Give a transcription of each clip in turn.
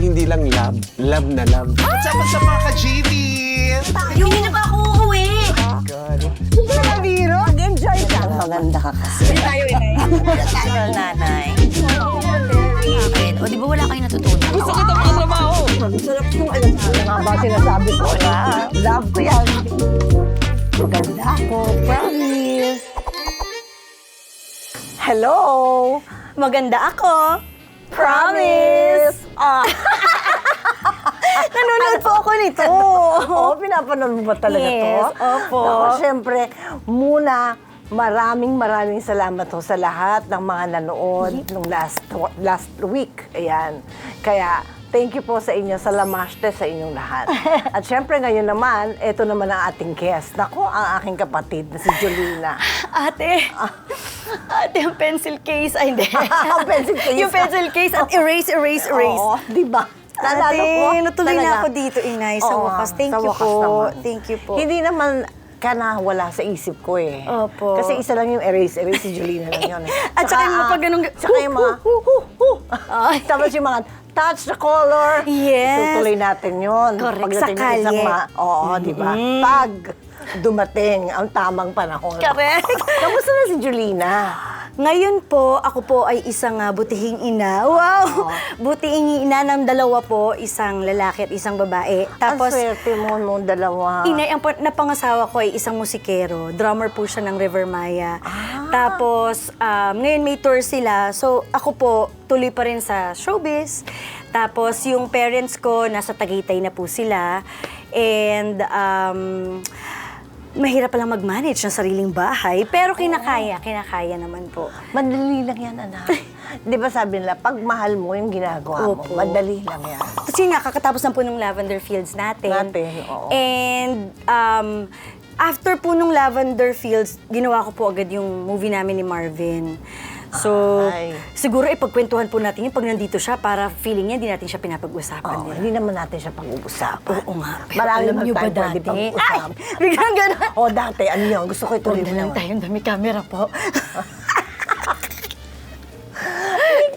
hindi lang love, love na love. What's up, up mga ka-GVs? Hindi na ba ako uuwi? Biro, enjoy ka. Maganda ka kasi. Hindi tayo inay. tayo nanay. Ayun. O, di ba wala kayo natutunan? Gusto kita mga trabaho. Sarap yung alam mo nga ba sinasabi ko na love ko yan. Maganda ako, promise. Hello! Maganda ako. Promise. Ah. Nanonood po ako nito. Oo, pinapanood mo ba talaga to? Yes, opo. Ako, syempre, muna, maraming maraming salamat ho sa lahat ng mga nanood nung last last week. Ayan. Kaya, thank you po sa inyo, sa lamaste sa inyong lahat. At syempre, ngayon naman, ito naman ang ating guest. Nako, ang aking kapatid na si Jolina. Ate. Ate, yung pencil case. Ay, hindi. Ang pencil case. yung pencil case at erase, erase, erase. Oo, di ba? Naalala Ate, ko, natuloy na ako dito, Inay, sa Oo, wakas. Thank sa you wakas po. naman. Thank you po. Hindi naman ka na wala sa isip ko eh. Opo. Kasi isa lang yung erase, erase si Julina lang yun. eh. At saka yung mga ah, pag ganun- Tsaka yung mga, hu, hu, hu. Ay. Tapos yung mga, touch the color. Yes. Tutuloy natin yun. Correct, Pagdating sa ng isang kalye. ma- Oo, di ba? Pag dumating ang tamang panahon. Correct. Kamusta na si Julina? Ngayon po, ako po ay isang ah, butihing ina. Wow! Butihing ina ng dalawa po, isang lalaki at isang babae. Tapos, Tapos, ang swerte mo nung dalawa. Inay, ang pa- napangasawa ko ay isang musikero. Drummer po siya ng River Maya. Tapos, um, ngayon may tour sila. So, ako po, tuloy pa rin sa showbiz. Tapos, yung parents ko, nasa Tagaytay na po sila. And, um, mahirap palang mag-manage ng sariling bahay. Pero kinakaya, kinakaya naman po. Madali lang yan, anak. Di ba sabi nila, pag mahal mo yung ginagawa mo, Opo. madali lang yan. Kasi nga, kakatapos na po ng Lavender Fields natin. Natin, oo. And um, after po nung Lavender Fields, ginawa ko po agad yung movie namin ni Marvin. So, Ay. siguro ipagkwentuhan po natin yun pag nandito siya para feeling niya hindi natin siya pinapag-usapan. Din. hindi naman natin siya pag-uusapan. Oo nga. Pero Marami alam naman niyo ba tayo pwede dati? pag-usapan. Ay! Biglang gano'n. O dati, ano yun? Gusto ko ituloy Tuloy na lang tayo, ang dami camera po.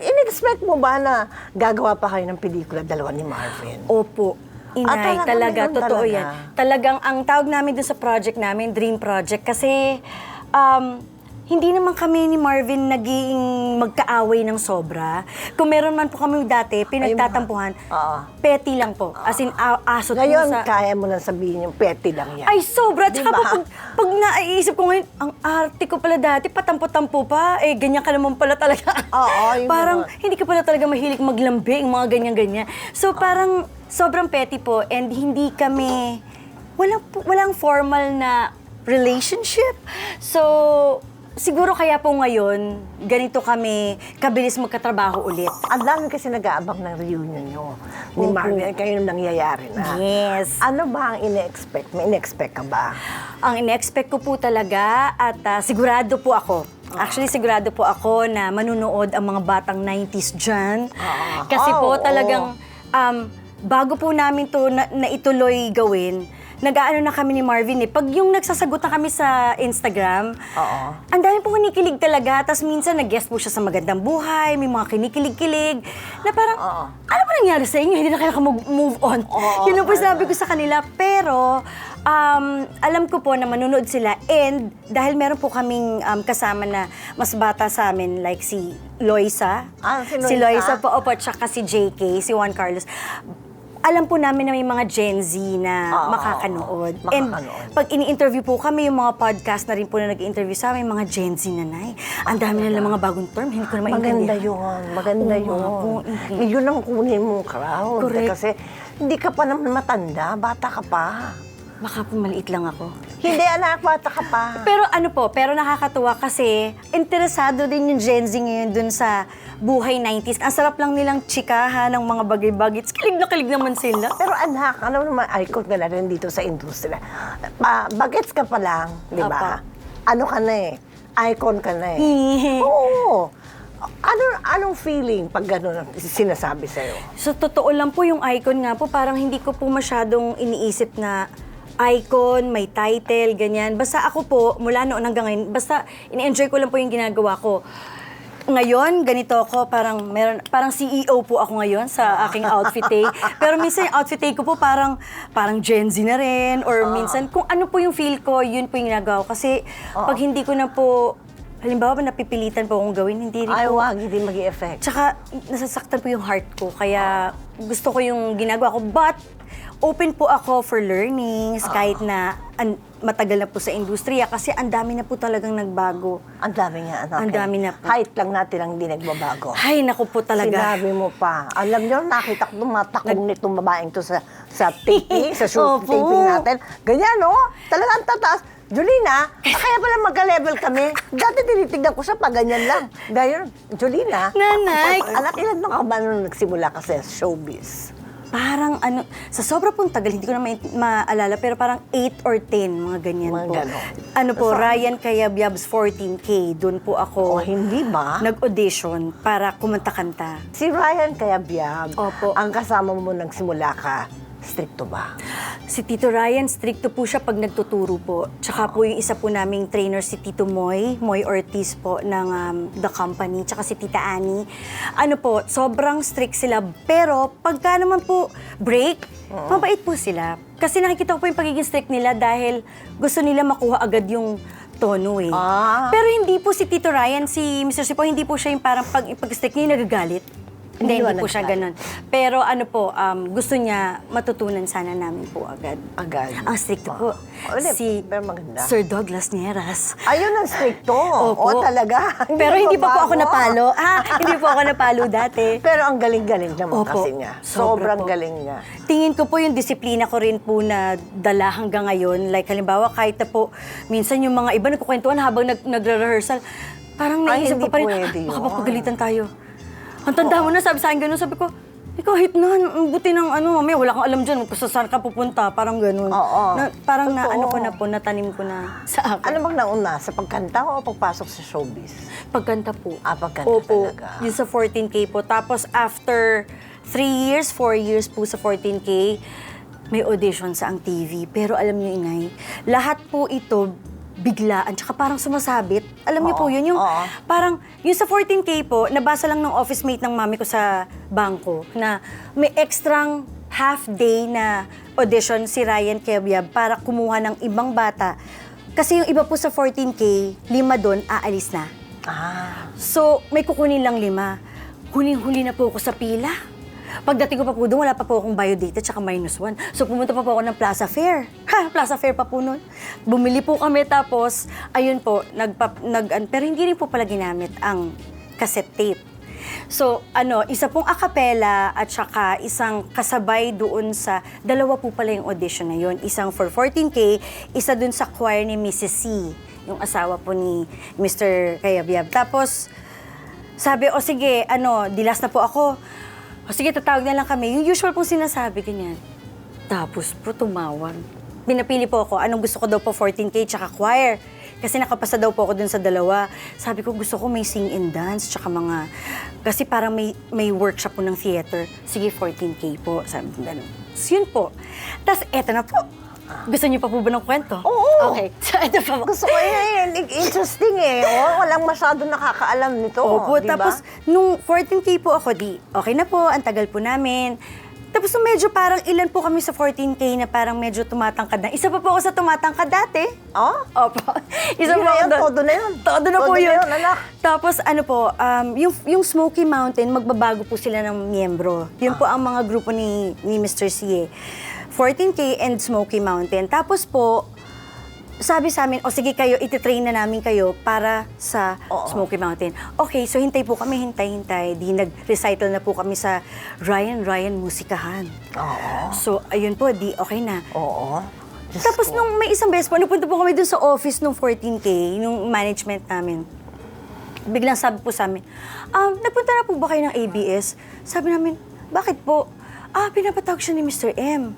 In-expect mo ba na gagawa pa kayo ng pelikula dalawa ni Marvin? Opo. Ah, Inay, talaga, talaga, meron totoo talaga. yan. Talagang ang tawag namin dun sa project namin, Dream Project, kasi um, hindi naman kami ni Marvin naging magkaaway ng sobra. Kung meron man po kami dati, pinagtatampuhan, Oo. petty lang po. As in, a- asot po Ngayon, sa... kaya mo na sabihin yung petty lang yan. Ay, sobra. Tsaka Diba? po, pag, pag naiisip ko ngayon, ang arte ko pala dati, patampo-tampo pa. Eh, ganyan ka naman pala talaga. Oo, yun Parang, naman. hindi ka pala talaga mahilig maglambing, mga ganyan-ganyan. So, parang, sobrang petty po. And hindi kami, walang, walang formal na relationship. So, siguro kaya po ngayon, ganito kami, kabilis magkatrabaho ulit. Ang dami kasi nag-aabang ng reunion nyo ni Opo. Marvin. Kayo nang nangyayari na. Yes. Ano ba ang ine-expect? May ine-expect ka ba? Ang in-expect ko po talaga at ah, sigurado po ako. Actually, sigurado po ako na manunood ang mga batang 90s dyan. Ah. Kasi po Oo. talagang um, bago po namin to na, naituloy gawin, nag-aano na kami ni Marvin eh. Pag yung nagsasagot na kami sa Instagram, Oo. ang dami po kinikilig talaga. Tapos minsan nag-guest po siya sa Magandang Buhay, may mga kinikilig-kilig. Na parang, Oo. ano ba nangyari sa inyo? Hindi na kayo move on. Oo, Yun ang po sinabi ko sa kanila. Pero, um, alam ko po na manunood sila. And dahil meron po kaming um, kasama na mas bata sa amin, like si Loisa. Ah, si. Loisa po, opo, tsaka si JK, si Juan Carlos. Alam po namin na may mga Gen Z na Oo, makakanood. oo, And makakanood. pag ini-interview po kami, yung mga podcast na rin po na nag-interview sa amin, mga Gen Z na nay. Ang dami nila mga bagong term, hindi ko na Maganda maintindihan. yun. Maganda Oo yun. hindi. Yun ang kunin mong crowd. Correct. Kasi hindi ka pa naman matanda. Bata ka pa. Baka po maliit lang ako. Hindi, anak. Bata ka pa. Pero ano po, pero nakakatuwa kasi interesado din yung Gen Z ngayon dun sa buhay 90s. Ang sarap lang nilang chikahan ng mga bagay-bagay. Kilig na kilig naman sila. Pero anak, ano naman icon ka na rin dito sa industriya. Pa, bagets ka pa lang, di ba? Apa. Ano ka na eh? Icon ka na eh. Oo. Ano, anong feeling pag gano'n ang sinasabi sa'yo? Sa totoo lang po, yung icon nga po, parang hindi ko po masyadong iniisip na icon, may title, ganyan. Basta ako po, mula noon hanggang ngayon, basta ini-enjoy ko lang po yung ginagawa ko. ngayon, ganito ako, parang meron, parang CEO po ako ngayon sa aking outfit take. Pero minsan yung outfit take ko po parang, parang Gen Z na rin. Or minsan, kung ano po yung feel ko, yun po yung ginagawa ko. Kasi pag hindi ko na po, halimbawa napipilitan po akong gawin, hindi rin Ay, po. wag, hindi mag effect Tsaka, nasasaktan po yung heart ko. Kaya, gusto ko yung ginagawa ko. But, open po ako for learnings, kahit na an- matagal na po sa industriya. Kasi ang dami na po talagang nagbago. Ang dami nga, anak. Ang dami na po. Height lang natin ang hindi nagbabago. Ay, naku po talaga. Sinabi mo pa. Alam niyo, nakita ko tumatakong nitong babaeng to sa sa taping, sa shoot taping natin. Ganyan, no? Talagang tataas. Julina, kaya pala magka-level kami. Dati tinitignan ko siya pa ganyan lang. Ngayon, Julina. Nanay. Anak, ilan na ka ba nung nagsimula ka sa showbiz? Parang ano, sa sobra pong tagal, hindi ko na ma- maalala, pero parang 8 or 10, mga ganyan Mga po. ganon. Ano po, So, Ryan Kayabyab's 14K, doon po O, ako hindi ba? nag-audition para kumanta-kanta. Si Ryan Kayabiyab, Opo. ang kasama mo nagsimula ka, stricto ba? Si Tito Ryan, stricto po siya pag nagtuturo po. Tsaka po yung isa po naming trainer si Tito Moy, Moy Ortiz po ng um, The Company, tsaka si Tita Annie. Ano po, sobrang strict sila. Pero pagka naman po break, mabait po sila. Kasi nakikita ko po yung pagiging strict nila dahil gusto nila makuha agad yung tono eh. Ah. Pero hindi po si Tito Ryan, si Mr. Sipo, hindi po siya yung parang pag, pag-strict niya, nagagalit. Hindi, Hindi po siya ganun. Pero ano po, um, gusto niya matutunan sana namin po agad. Agad. Ang stricto po. Oh, ulit, si pero maganda. Sir Douglas Nieras. Ayun ang stricto. Opo. O talaga. Pero hindi pa po ako napalo. Ah, hindi po ako napalo dati. Pero ang galing-galing naman Opo. kasi niya. Sobra Sobrang po. galing niya. Tingin ko po yung disiplina ko rin po na dala hanggang ngayon. Like halimbawa, kahit na po, minsan yung mga iba nagkukwentuhan habang nag, nagre-rehearsal, parang Ay, naisip ko hindi pa rin, pwede "Ah, baka yun." tayo. Ang tanda mo na, sabi sa akin ganun, sabi ko, ikaw hit na, ang buti ng ano, mamaya wala kang alam dyan kung saan ka pupunta, parang ganun. Oo. Na, parang na, Totoo. ano ko na po, natanim ko na sa akin. Ano bang nauna? Sa pagkanta o pagpasok sa showbiz? Pagkanta po. Ah, pagkanta Opo, talaga. Yun sa 14K po. Tapos after 3 years, 4 years po sa 14K, may audition sa ang TV. Pero alam niyo, Inay, lahat po ito biglaan, tsaka parang sumasabit. Alam niyo po yun, yung oo. parang, yung sa 14K po, nabasa lang ng office mate ng mami ko sa bangko na may extrang half day na audition si Ryan Kebyab para kumuha ng ibang bata. Kasi yung iba po sa 14K, lima doon, aalis na. Ah. So, may kukunin lang lima. Huling-huli na po ako sa pila. Pagdating ko pa po doon, wala pa po akong biodata tsaka minus one. So, pumunta pa po ako ng Plaza Fair. Ha, Plaza Fair pa po noon. Bumili po kami tapos, ayun po, nagpa, nag, pero hindi rin po pala ginamit ang cassette tape. So, ano, isa pong acapella at saka isang kasabay doon sa, dalawa po pala yung audition na yun. Isang for 14K, isa doon sa choir ni Mrs. C, yung asawa po ni Mr. Kayabyab. Tapos, sabi, o sige, ano, dilas na po ako. O sige, tatawag na lang kami. Yung usual pong sinasabi, ganyan. Tapos po, tumawag. Pinapili po ako, anong gusto ko daw po, 14K tsaka choir. Kasi nakapasa daw po ako dun sa dalawa. Sabi ko, gusto ko may sing and dance, tsaka mga... Kasi parang may, may workshop po ng theater. Sige, 14K po. Sabi ko, ganun. So, yun po. Tapos, eto na po. Gusto niyo pa po ba ng kwento? Oo. Okay. So, eto pa po. Gusto ko yun. Interesting eh. Oh, walang masyado nakakaalam nito. Opo, di ba? tapos nung 14K po ako, di, okay na po, ang tagal po namin. Tapos nung medyo parang ilan po kami sa 14K na parang medyo tumatangkad na. Isa pa po ako sa tumatangkad dati. Oh? Opo. Isa po na ako yun, doon. todo na yun. Todo na Todo po na yun. yun, anak. Tapos ano po, um, yung, yung Smoky Mountain, magbabago po sila ng miyembro. Yun po ang mga grupo ni, ni Mr. C. 14K and Smoky Mountain. Tapos po, sabi sa amin, o sige kayo, ititrain na namin kayo para sa Oo. Smoky Mountain. Okay, so hintay po kami, hintay, hintay. Di nag-recital na po kami sa Ryan Ryan Musikahan. Oo. So, ayun po, di okay na. Oo. Diyos Tapos ko. nung may isang beses po, napunta po kami dun sa office nung 14K, nung management namin. Biglang sabi po sa amin, um, nagpunta na po ba kayo ng ABS? Sabi namin, bakit po? Ah, pinapatawag siya ni Mr. M.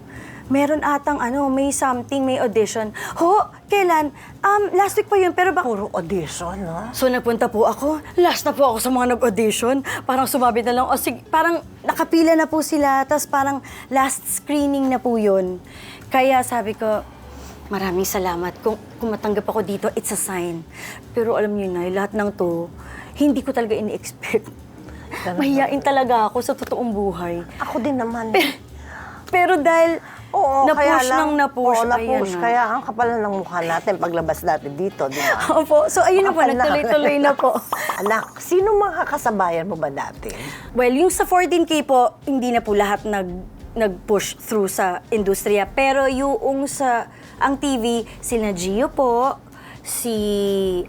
Meron atang ano, may something, may audition. Ho, kailan? Um, last week pa yun, pero bak... Puro audition, no? So nagpunta po ako. Last na po ako sa mga nag-audition. Parang sumabit na lang. O sige, parang nakapila na po sila. Tapos parang last screening na po yun. Kaya sabi ko, maraming salamat. Kung, kung matanggap ako dito, it's a sign. Pero alam niyo na, lahat ng to, hindi ko talaga ini-expect. Mahiyain talaga ako sa totoong buhay. Ako din naman. Pero dahil Oo, kaya na-push lang. nang na-push, Oo, ayan na-push. na. Kaya ang kapal na ng mukha natin paglabas natin dito, di ba? Opo, so ayun na po, Kapal na. nagtuloy-tuloy na po. Anak, sino mga kasabayan mo ba dati? Well, yung sa 14K po, hindi na po lahat nag nag-push through sa industriya. Pero yung sa ang TV, sina Gio po, si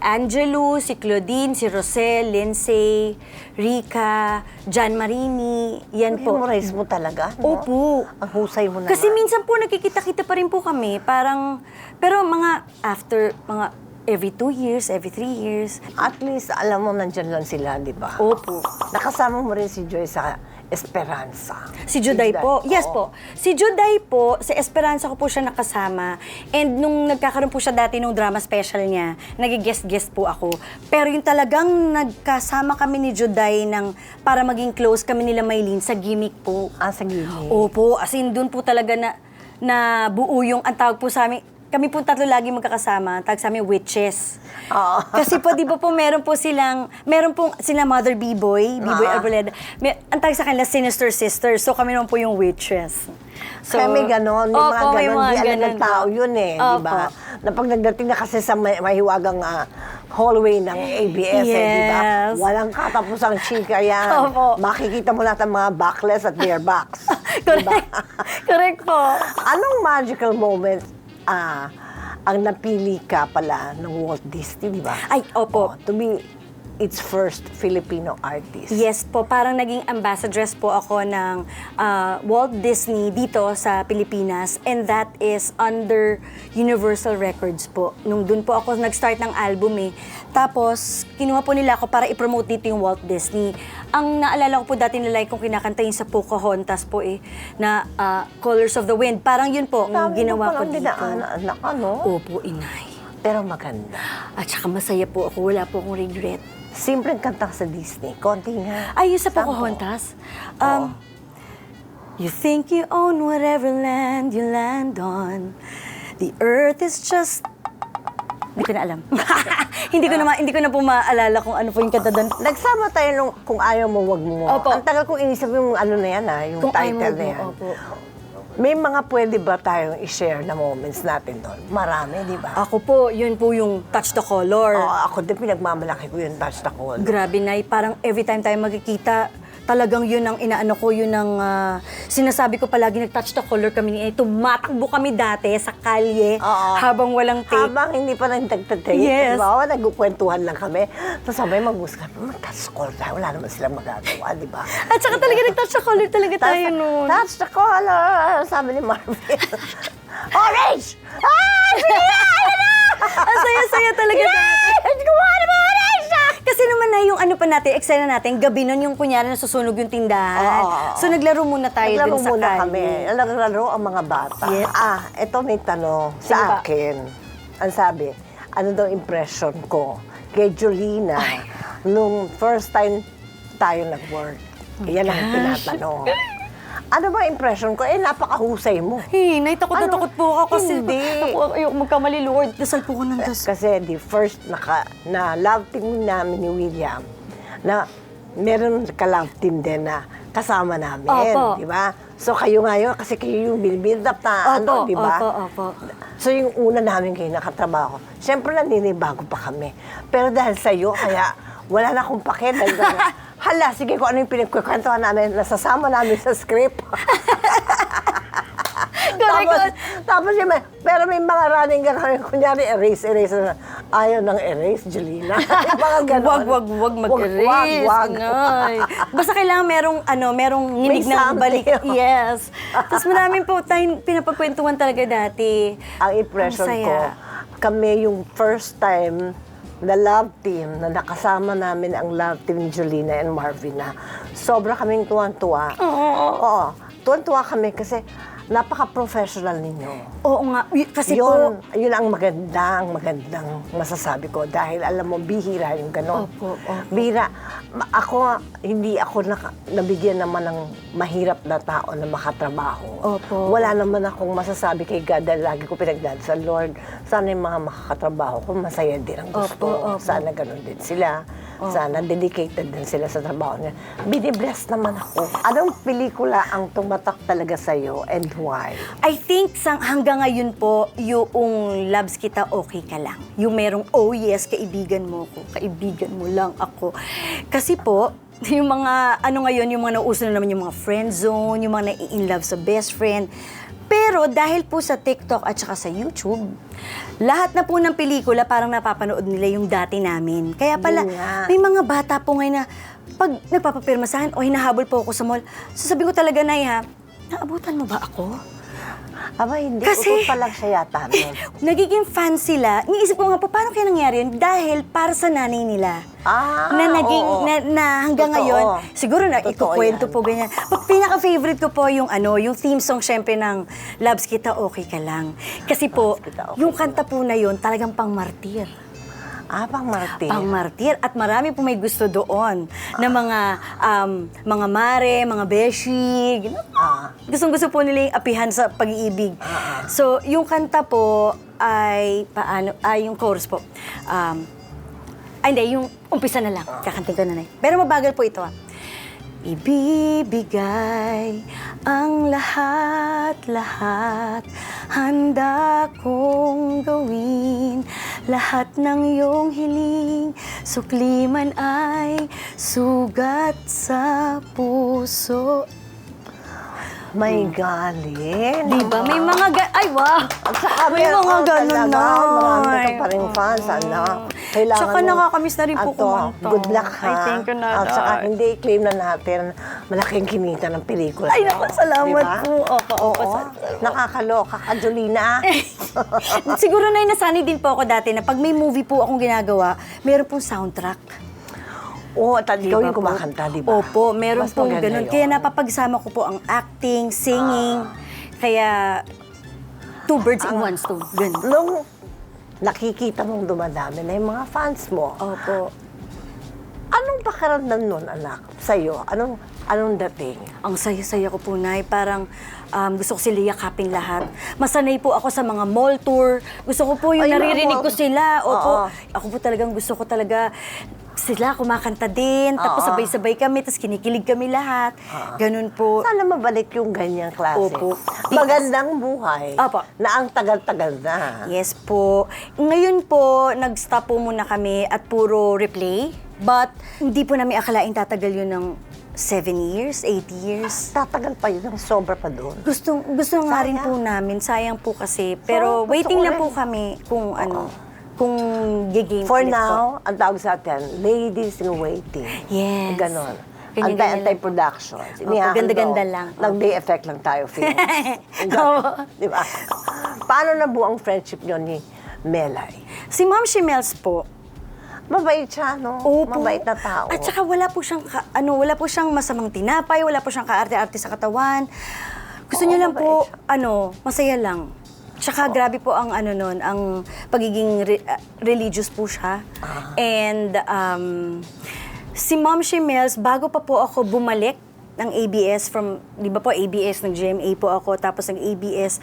Angelo, si Claudine, si Rosel, Lindsay, Rica, John Marini, yan po. Memorize mo talaga? no? Opo. Ang husay mo naman. Kasi minsan po nakikita-kita pa rin po kami. Parang, pero mga after, mga every two years, every three years. At least, alam mo, nandyan lang sila, di ba? Opo. Nakasama mo rin si Joy sa Esperanza. Si Juday po. Yes oo. po. Si Juday po, sa Esperanza ko po siya nakasama. And nung nagkakaroon po siya dati nung drama special niya, nag-guest-guest po ako. Pero yung talagang nagkasama kami ni Juday ng, para maging close kami nila Maylene sa gimmick po. Ah, sa gini. Opo, as in doon po talaga na, na buo yung, ang tawag po sa amin, kami po tatlo lagi magkakasama, tawag sa amin witches. Oo. Kasi po, di ba po, meron po silang, meron po sila Mother B-Boy, B-Boy Ah. Arboleda. May, ang tawag sa kanila, Sinister Sisters. So kami naman po yung witches. So, Kaya may ganon, may Opo, mga may ganon, mga di alam ganon ng tao po. yun eh, di Opo. ba? Na pag nagdating na kasi sa may, mahiwagang ah, hallway ng ABS eh, di ba? Yes. Walang katapusang chika yan. Opo. Makikita mo lahat ng mga backless at bare backs. Correct. Correct po. Anong magical moment ah ang napili ka pala ng Walt Disney, di ba? Ay, opo. Oh, to be its first Filipino artist. Yes po, parang naging ambassadress po ako ng ah, Walt Disney dito sa Pilipinas and that is under Universal Records po. Nung dun po ako nag-start ng album eh. Tapos, kinuha po nila ako para i-promote dito yung Walt Disney. Ang naalala ko po dati nila kung kinakanta yung sa Pocahontas po eh, na ah, Colors of the Wind. Parang yun po, ang Dami ginawa ko dito. dinaanan, anak, ano? Opo, inay. Pero maganda. At saka masaya po ako, wala po akong regret. Simpleng kanta sa Disney. Konti nga. Ay, yung sa Sample. Pocahontas. Um, You think you own whatever land you land on. The earth is just... Hindi ko na alam. hindi ko na ma- hindi ko na po maalala kung ano po yung kanta doon. Nagsama tayo nung kung ayaw mo, wag mo. Opo. Ang tagal kong inisip yung ano na yan, ha, yung Kung title mo, na yan. opo. May mga pwede ba tayong i-share na moments natin doon? Marami, di ba? Ako po, yun po yung touch the color. Oo, ako din pinagmamalaki ko yung touch the call. Grabe na, parang every time tayo magkikita, talagang yun ang inaano ko, yun ang ah, sinasabi ko palagi, nag-touch the color kami ni Tumatakbo kami dati sa kalye Oo. habang walang tape. Habang hindi pa nang tagtatay, Yes. di ba? Nagkukwentuhan lang kami. Tapos sabay mag-usap kami, mag-touch tayo. Wala naman silang magagawa, di ba? At saka talaga nag-touch the color talaga tayo noon. Touch the color, sabi ni Marvin. Orange! Ah! Sige! Ang saya-saya talaga dati. Yes! Gumawa na! Kasi naman na yung ano pa natin, eksena natin, gabi nun yung kunyari nasusunog yung tindahan. Oo, So naglaro muna tayo Naglaro dun sa muna kalye. kami. Naglaro ang mga bata. Yes. Ah, eto may tanong Sige ba? sa akin. Ang sabi, ano daw impression ko kay Jolina nung first time tayo nag-work? Yan ang tinatanong. Ano ba impression ko? Eh, napakahusay mo. Hey, nay, takot na Ano? takot po ako kasi Hindi. Ako, ayoko magkamali, Lord. Dasal po ko ng dasal. Kasi the first naka, na love team namin ni William, na meron ka-love team din na kasama namin, Opo. di ba? So kayo ngayon, kasi kayo yung build up na ano, Opo, di ba? opo, opo. So yung una namin kayo nakatrabaho, siyempre naninibago pa kami. Pero dahil sa iyo, kaya wala na akong pake. Dahil, hala, sige kung ano yung pinagkukwentuhan namin, nasasama namin sa script. tapos, tapos yun, may, pero may mga running ka kami, kunyari erase, erase na. Ayaw ng erase, Jelina. Yung mga ganon. Wag, wag, wag mag-erase. Wag, wag. Basta kailangan merong, ano, merong nginig May something. balik. Yes. Tapos maraming po tayong pinapagkwentuhan talaga dati. Ang impression Ang ko, kami yung first time na love team, na nakasama namin ang love team ni Jolina and Marvin na sobra kaming tuwan-tuwa. Oo. Oo. Tuwan-tuwa kami kasi napaka-professional ninyo. Oo nga. Y- Kasi yun, po, yun ang magandang, magandang masasabi ko. Dahil alam mo, bihira yung gano'n. Opo, opo. Bihira. Ma- Ako, hindi ako naka, nabigyan naman ng mahirap na tao na makatrabaho. Opo. Wala naman akong masasabi kay God dahil lagi ko pinagdadasal, Lord, sana yung mga makakatrabaho ko, masaya din ang gusto. Opo, opo. Sana ganun din sila. Sana dedicated din sila sa trabaho niya. Binibless naman ako. Anong pelikula ang tumatak talaga sa'yo and why? I think sang, hanggang ngayon po, yung loves kita, okay ka lang. Yung merong, oh yes, kaibigan mo ko, kaibigan mo lang ako. Kasi po, yung mga, ano ngayon, yung mga nauso na naman yung mga friend zone, yung mga nai-in love sa best friend. Pero dahil po sa TikTok at saka sa YouTube, lahat na po ng pelikula parang napapanood nila yung dati namin. Kaya pala, may mga bata po ngayon na pag nagpapapirma sa akin o hinahabol po ako sa mall, sasabihin ko talaga, Nay ha, naabutan mo ba ako? Aba, hindi. Kasi- Utot pa lang siya yata. nun. Nagiging fan sila. Iniisip ko nga po, paano kaya nangyari yun? Dahil para sa nanay nila. Ah, na naging, oo. na, na hanggang Totoo. ngayon, siguro na Totoo ikukwento yan. po ganyan. Pag pinaka-favorite ko po yung ano, yung theme song syempre ng Loves Kita, Okay Ka Lang. Kasi po, Loves Kita, Okay yung Ka kanta po na yun, talagang pang martir. Ah, pang Martin. Pang martir. At marami po may gusto doon na mga um, mga mare, mga beshi, gano'n. Ah. Gustong gusto po nila yung apihan sa pag-iibig. So, yung kanta po ay, paano, ay yung chorus po. Um, ay, hindi, yung umpisa na lang. Kakantin ko na na. Pero mabagal po ito ah. Ibibigay ang lahat-lahat Handa kong gawin Lahat ng iyong hiling Sukliman ay sugat sa puso May galing. Di ba? May mga ga- Ay, wow! At saka May meron mga ganun talaga, na. Marami ka pa rin fans, anak. Kailangan Tsaka mo- nakakamiss na rin po Ato, kumanta. Good luck, ha? Ay, thank you, Nanay. At saka hindi claim na natin malaking kinita ng pelikula. Ay, naku, salamat Diba? po. Opo, opo, Oo. salamat. Nakakaloka ka, Jolina. Siguro na nasanay din po ako dati na pag may movie po akong ginagawa, meron pong soundtrack. Oo, at ikaw Diba yung po? kumakanta, di ba? Opo, meron Mas pong maganda ganun. yun. Kaya napapagsama ko po ang acting, singing. Kaya, two birds in one stone. Ganun. Nung nakikita mong dumadami na yung mga fans mo, Opo. anong pakiramdam nun, anak, sa'yo? Anong, anong dating? Ang saya-saya ko po, Nay. Parang um, gusto ko sila yakapin lahat. Masanay po ako sa mga mall tour. Gusto ko po yung Ay, naririnig ko sila. Opo. Oo. Ako po talagang gusto ko talaga sila kumakanta din. Tapos Oo. sabay-sabay kami. Tapos kinikilig kami lahat. Ganun po. Sana mabalik yung ganyang klase. Opo. Magandang buhay. Opo. Na ang tagal-tagal na. Yes po. Ngayon po, nag-stop po muna kami at puro replay. But hindi po namin akalain tatagal yun ng seven years, eight years. Tatagal pa yun, ang sobra pa doon. Gusto, gusto nga rin Sayang. po namin. Sayang po kasi. Pero So, waiting ko lang po kami kung ano, kung gigame For ulit po. now, ang tawag sa atin, ladies in waiting. Yes. Ganon. Ganyan-ganyan Antay-antay productions. Opo, ganda-ganda lang. Nag-day effect lang tayo, Phil. Di ba? Paano nabuo ang friendship nyo ni Melay? Si Ma'am Shimels po, Mabait siya, no? Opo. Mabait na tao. At saka wala po siyang ka- ano, wala po siyang masamang tinapay, wala po siyang kaarte-arte sa katawan. Gusto Oo, niya lang mabait po siya. ano, masaya lang. Tsaka grabe po ang ano nun, ang pagiging re- uh, religious po siya. Ah. And um, si Ma'am Shimels, bago pa po ako bumalik ng ABS from, di ba po ABS, nag-GMA po ako, tapos nag-ABS.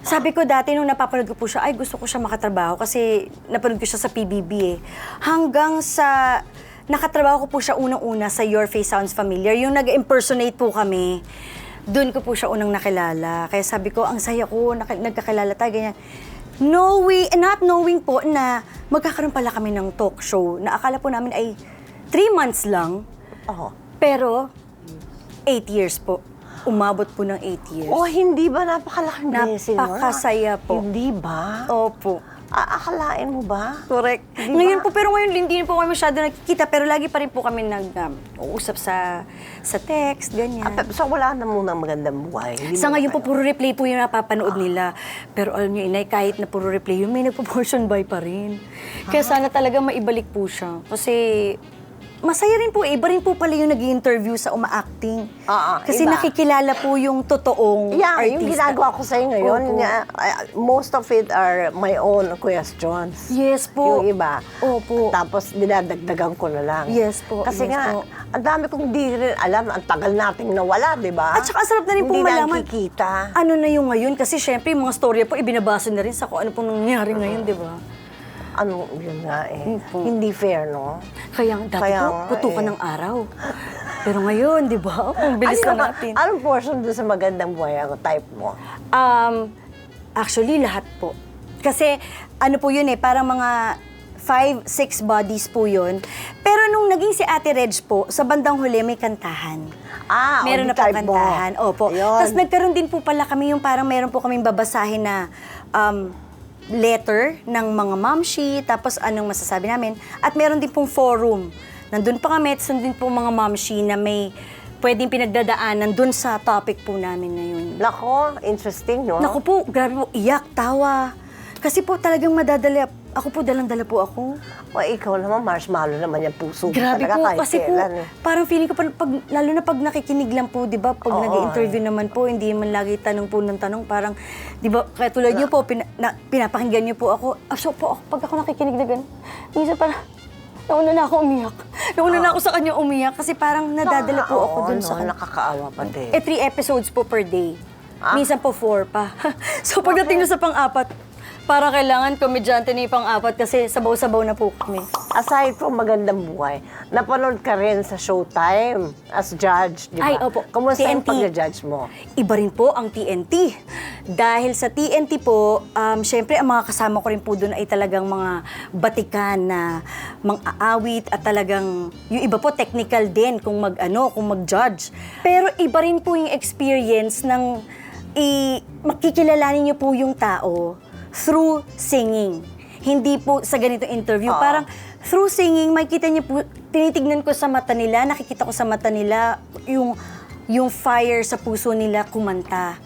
Sabi ko dati nung napapanood ko po siya, ay gusto ko siya makatrabaho kasi napanood ko siya sa PBB eh. Hanggang sa nakatrabaho ko po siya unang-una sa Your Face Sounds Familiar, yung nag-impersonate po kami. Doon ko po siya unang nakilala. Kaya sabi ko, ang saya ko, nagkakilala tayo, ganyan. Knowing, not knowing po na magkakaroon pala kami ng talk show na akala po namin ay three months lang, Oo. pero eight years po. Umabot po ng eight years. Oh, hindi ba napakalaking blessing? Napakasaya po. Hindi ba? Opo. Aakalain mo ba? Correct. Di Ngayon po, pero ngayon hindi po kami masyado nagkikita, pero lagi pa rin po kami nag-uusap sa sa text, ganyan. Ah, So wala na muna magandang buhay. Hindi sa ngayon po, kayo. puro replay po yung napapanood nila. Pero alam niyo, inay, kahit na puro replay, yun may nagpo-portion buy pa rin. Kaya sana talaga maibalik po siya. Kasi masaya rin po, iba rin po pala yung nag interview sa uma-acting. Oo, Kasi iba. nakikilala po yung totoong Yeah, artista. yung ginagawa ko sa'yo ngayon, Opo. nga, uh, most of it are my own questions. Yes po. Yung iba. Opo. Tapos dinadagdagan ko na lang. Yes po, Kasi yes nga, po. ang dami kong di rin alam, ang tagal nating nawala, di ba? At saka sarap na rin pong Hindi malaman. nakikita. Ano na yung ngayon? Kasi syempre, yung mga storya po, ibinabasa na rin sa kung ano pong nangyayari ngayon, di ba? Ano, yun nga eh. Hindi fair, no? Kaya dati Kaya po, nga putukan eh. ng araw. Pero ngayon, di ba? Ang bilis Ano na ba- natin. Anong portion doon sa magandang buhay ang type mo? Um, actually, lahat po. Kasi, ano po yun eh, parang mga five, six bodies po yun. Pero nung naging si Ate Reg po, sa bandang huli may kantahan. Ah, meron na di po type mo. kantahan. Opo. Ayun. Tapos nagkaroon din po pala kami yung parang meron po kaming babasahin na um, letter ng mga mamshi, tapos anong masasabi namin. At meron din pong forum. Nandun pa kami, tapos nandun po mga mamshi na may pwedeng pinagdadaanan dun sa topic po namin na yun. Nako, interesting, no? Naku po, grabe po, iyak, tawa. Kasi po talagang madadala, ako po dalang-dala po ako. O, ikaw naman, marshmallow naman yung puso Grabe talaga po, kahit kasi po, kailan, eh. parang feeling ko, pag, pag, lalo na pag nakikinig lang po, di ba, pag Oo, nag-interview naman po, hindi man lagi tanong po ng tanong, parang, di ba, kaya tulad niyo po, pina, na, pinapakinggan niyo po ako, ah, so po, ako, pag ako nakikinig na gano'n, minsan parang, nauna na ako umiyak. Nauna na ako sa kanya umiyak kasi parang nadadala po ako Oo, dun no, sa kanya. Nakakaawa pati. Eh, three episodes po per day. Ah. Minsan po four pa. so pagdating na sa pang-apat, para kailangan komedyante ni pang-apat kasi sabaw-sabaw na po kami. Aside from magandang buhay, napanood ka rin sa Showtime as judge, di ba? Ay, opo. Kumusta yung TNT. pag-judge mo? Iba rin po ang TNT. Dahil sa TNT po, um, syempre ang mga kasama ko rin po doon ay talagang mga batikan na mang-aawit at talagang yung iba po technical din kung mag-ano, kung mag-judge. Pero iba rin po yung experience ng i makikilalanin niyo po yung tao through singing. Hindi po sa ganitong interview. Oo. Parang through singing, makikita niyo po, tinitignan ko sa mata nila, nakikita ko sa mata nila yung, yung fire sa puso nila kumanta.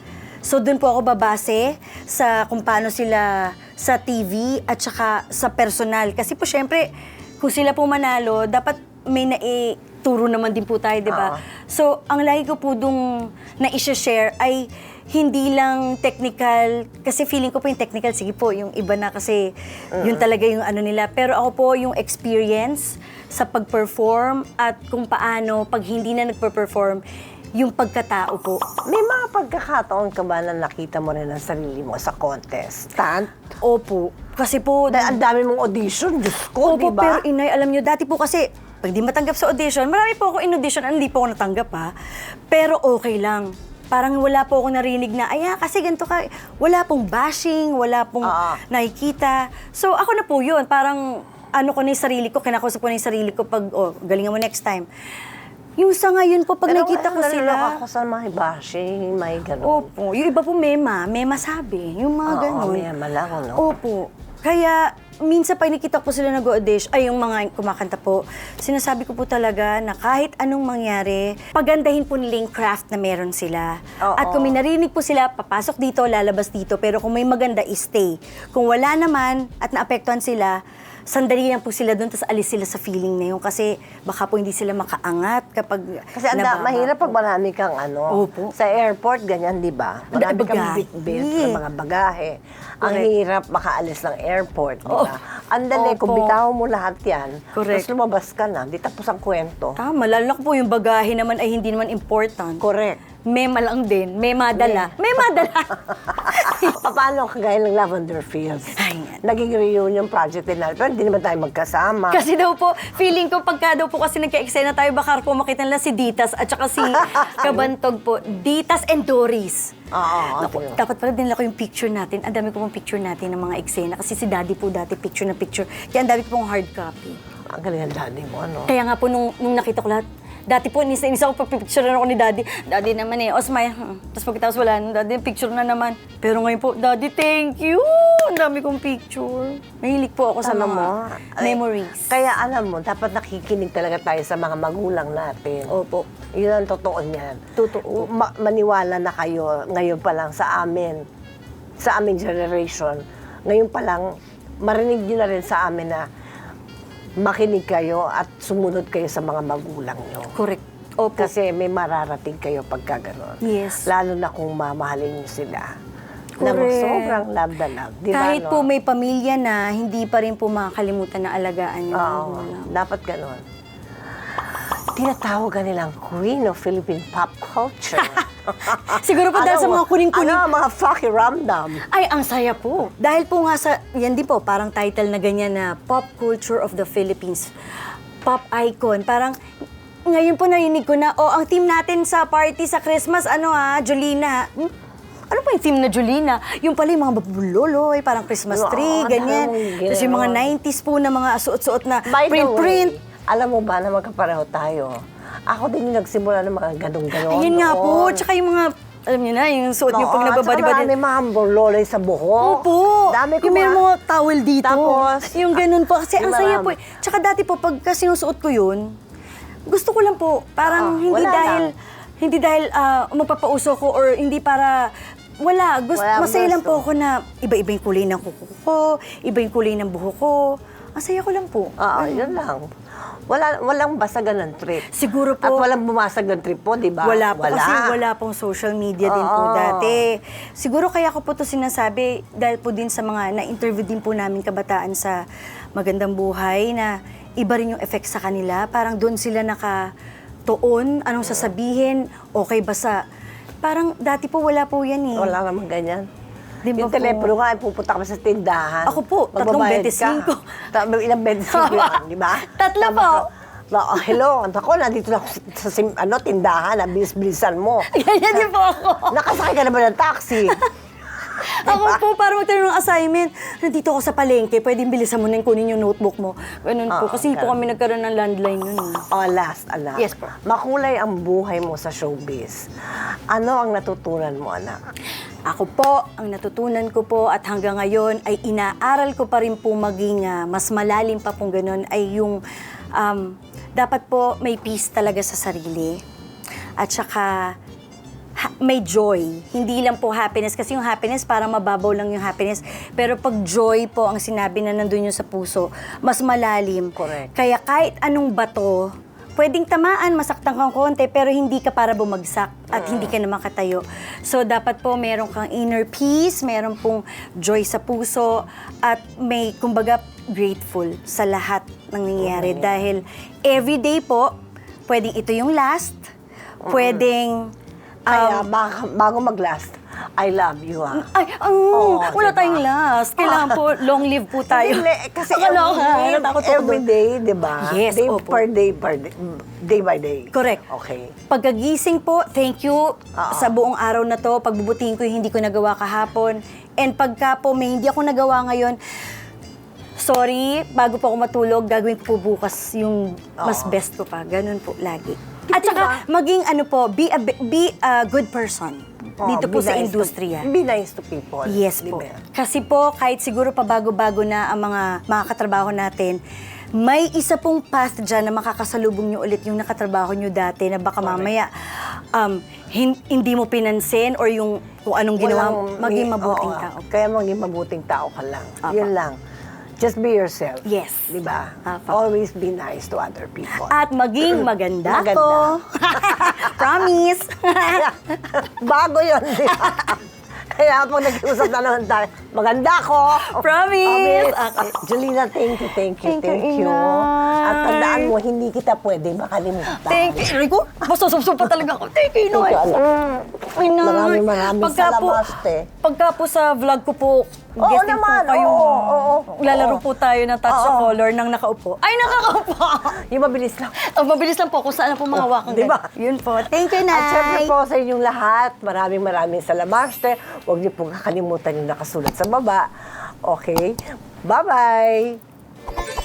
So doon po ako babase sa kung paano sila sa TV at saka sa personal. Kasi po syempre, kung sila po manalo, dapat may naituro naman din po tayo, di ba? Oo. So, ang lagi ko po dung na-share ay hindi lang technical, kasi feeling ko po yung technical, sige po, yung iba na kasi yun talaga yung ano nila. Pero ako po yung experience sa pag-perform at kung paano, pag hindi na nagper-perform, yung pagkatao po. May mga pagkakataon ka ba na nakita mo rin ang sarili mo sa contest? Tant? Opo. Kasi po, Dahil ang dami mong audition, Diyos ko, di Opo, pero ba? inay, alam nyo, dati po kasi, pag di matanggap sa audition, marami po ako in-audition, hindi po ako natanggap ha. Pero okay lang. Parang wala po ako narinig na, aya, kasi ganito ka, wala pong bashing, wala pong Oo. nakikita. So ako na po yun, parang ano ko na yung sarili ko, kinakausap ko na yung sarili ko pag, oh, galingan mo next time. Yung sa ngayon po, pag nakita ko ano, sila, nalulok ako sa mga bashing, may gano'n. Opo. Yung iba po mema, mema sabi. Yung mga Oo, ganun. mema lang, ano? Opo. Kaya, minsan pag nakita ko sila nag-audition, ay yung mga kumakanta po, sinasabi ko po talaga na kahit anong mangyari, pagandahin po nila yung craft na meron sila. Oo. At kung may narinig po sila, papasok dito, lalabas dito, pero kung may maganda, stay. Kung wala naman at naapektuhan sila, sandali lang po sila doon, tapos alis sila sa feeling na yun. Kasi baka po hindi sila makaangat kapag Kasi ang da- nababa mahirap po. pag marami kang ano. Opo. Sa airport, ganyan, di ba? Marami kang Bagahe. bit-bit ng mga bagahe. Ang Correct. hirap makaalis ng airport, di ba? Ang dali, kung bitaw mo lahat yan, Correct. tapos lumabas ka na, di tapos ang kwento. Tama, lalo na po yung bagahe naman ay hindi naman important. Correct. Mema lang din. May madala. May madala. Paano kagaya ng Lavender Fields? Ay, nga. Naging reunion project din natin, pero hindi naman tayo magkasama. kasi daw po, feeling ko pagka daw po kasi nagka-eksena tayo, baka po makita nila si Ditas at saka si Kabantog po. Ditas and Doris. Oo, Naku, okay. dapat pala dinala ko yung picture natin. Ang dami ko pong picture natin ng mga eksena. Kasi si Daddy po dati picture na picture. Kaya ang dami ko pong hard copy. Ang galing ang daddy mo, ano? Kaya nga po nung, nung nakita ko lahat, Dati po, inisa, inisa ko picture na ako ni Daddy. Daddy naman eh, Osmay. Hmm. Tapos pagkatapos wala, na, Daddy, picture na naman. Pero ngayon po, Daddy, thank you! Ang dami kong picture. Mahilig po ako sa mga mo, ay, memories. Kaya alam mo, dapat nakikinig talaga tayo sa mga magulang natin. Opo. Yun ang totoo niyan. Totoo. Ma- maniwala na kayo ngayon pa lang sa amin, sa aming generation. Ngayon pa lang, marinig nyo na rin sa amin na makinig kayo at sumunod kayo sa mga magulang nyo. Correct. Opo. Kasi may mararating kayo pagka gano'n. Yes. Lalo na kung mamahalin nyo sila. Na Correct. sobrang love na love. Di ba, Kahit no? po may pamilya na, hindi pa rin po makakalimutan na alagaan yung Oo, magulang. dapat ganon. Tinatawag ka nilang Queen of Philippine Pop Culture. Siguro po dahil sa mga kuning-kuning. Ano, mga Faki Ramdam. Ay, ang saya po. Dahil po nga sa, yan din po, parang title na ganyan na Pop Culture of the Philippines. Pop icon. Parang, ngayon po narinig ko na, oh, ang team natin sa party sa Christmas, ano ha, Jolina. Hmm? Ano pa yung team na Jolina? Yung pala yung mga babuloloy, parang Christmas Oo, tree, ganyan. daming Tapos yung mga ginawa. 90s po na mga suot-suot na By the print-print. Alam mo ba na magkapareho tayo? Ako din yung nagsimula ng mga ganong-ganon. Ayun nga po. noon. Tsaka yung mga, alam niyo na, yung suot niyo pag nababadi-badi. marami mga loloy sa buhok. Opo. Dami ko yung may mga- towel dito. Tapos, yung ganun po. Kasi ang saya po. eh. Tsaka dati po, pagka sinusuot ko yun, gusto ko lang po. Parang Oo, hindi dahil, lang. hindi dahil ah, mapapauso ko or hindi para, wala. Gusto, Wala, masaya lang po gusto. ako na iba-iba yung kulay ng kuko ko, iba yung kulay ng buhok ko. Ang saya ko lang po. Oo, yun lang. Wala, walang basagan ng trip. Siguro po. At walang bumasag ng trip po, di ba? Wala po kasi wala pong social media din po Oo. dati. Siguro kaya ko po to sinasabi dahil po din sa mga na-interview din po namin kabataan sa Magandang Buhay na iba rin yung effect sa kanila. Parang doon sila nakatoon, anong sasabihin, okay ba sa... Parang dati po wala po yan eh. Wala naman ganyan. Di ba yung po? telepono nga, pupunta kami sa tindahan. Ako po, tatlong Magbabayad 25. ka. Ta- ilang 25 yan, di ba? Tatlo Tapos, po. na- oh, hello, ako, nandito na ako sa, sa sim- ano, tindahan, na bilis-bilisan mo. Ganyan din po ako. Nakasakay ka na ba ng taxi? Ako po, para magtanong ng assignment, nandito ako sa palengke, pwedeng bilisan mo na yung kunin yung notebook mo. Ganun po. Oo, Kasi hindi po ganun. kami nagkaroon ng landline eh. Oh, last, anak. Yes po. Makulay ang buhay mo sa showbiz. Ano ang natutunan mo, anak? Ako po, ang natutunan ko po at hanggang ngayon ay inaaral ko pa rin po maging ah, mas malalim pa pong ganun ay yung um, dapat po may peace talaga sa sarili. At saka may joy. Hindi lang po happiness. Kasi yung happiness, parang mababaw lang yung happiness. Pero pag joy po ang sinabi na nandun yung sa puso, mas malalim. Correct. Kaya kahit anong bato, pwedeng tamaan, masaktan kang konti, pero hindi ka para bumagsak at hindi ka naman katayo. So, dapat po meron kang inner peace, meron pong joy sa puso, at may, kumbaga, grateful sa lahat ng nangyayari. Dahil everyday po, pwedeng ito yung last, pwedeng... Kaya um, baka- bago mag-last, I love you, ha? ay, ang, Oo, wala diba? tayong last. Kailangan po, long live po tayo. Hindi, kasi every, natakot ako every doon. day, di ba? Yes, day opo. per day, per day, day by day. Correct. Okay. Pagkagising po, thank you sa buong araw na to. Pagbubutihin ko yung hindi ko nagawa kahapon. And pagka po may hindi ako nagawa ngayon, sorry, bago po ako matulog, gagawin ko po bukas yung mas best ko pa. Ganun po lagi. At saka, maging ano po, be a, be a good person Oh, dito po sa nice to- industriya. be nice to people. Yes po. ba? Kasi po, kahit siguro pa bago-bago na ang mga, mga katrabaho natin, may isa pong path dyan na makakasalubong nyo ulit yung nakatrabaho nyo dati na baka mamaya um, hin- hindi mo pinansin or yung kung anong ginawa Walang- maging mabuting oo, tao. Kaya maging mabuting tao ka lang. Apa. Yun lang. Just be yourself. Yes. Di ba? Always be nice to other people. At maging maganda, Maganda. ko. Promise. Bago yun, di ba? Kaya pag nag-usap na naman tayo, maganda ko. Promise. Okay. Julina, thank you, thank you, Thank you, thank you. Inay. At tandaan mo, hindi kita pwede makalimutan. Thank you. Rico, masusubsob pa talaga ako. Thank you, Noy. Thank you, anak. Maraming maraming Pagka po- salamat. Pagka po sa vlog ko po, Oo guesting naman, po kayo. oo, oo, oo. Lalaro po tayo ng touch Oo. color ng nakaupo. Ay, nakakaupo! Yung mabilis lang. Ang mabilis lang po kung saan po mga wakang di ba? Yun po. Thank you, Nay. At syempre po sa inyong lahat, maraming maraming salamat. Huwag niyo pong kakalimutan yung nakasulat sa baba. Okay? Bye-bye!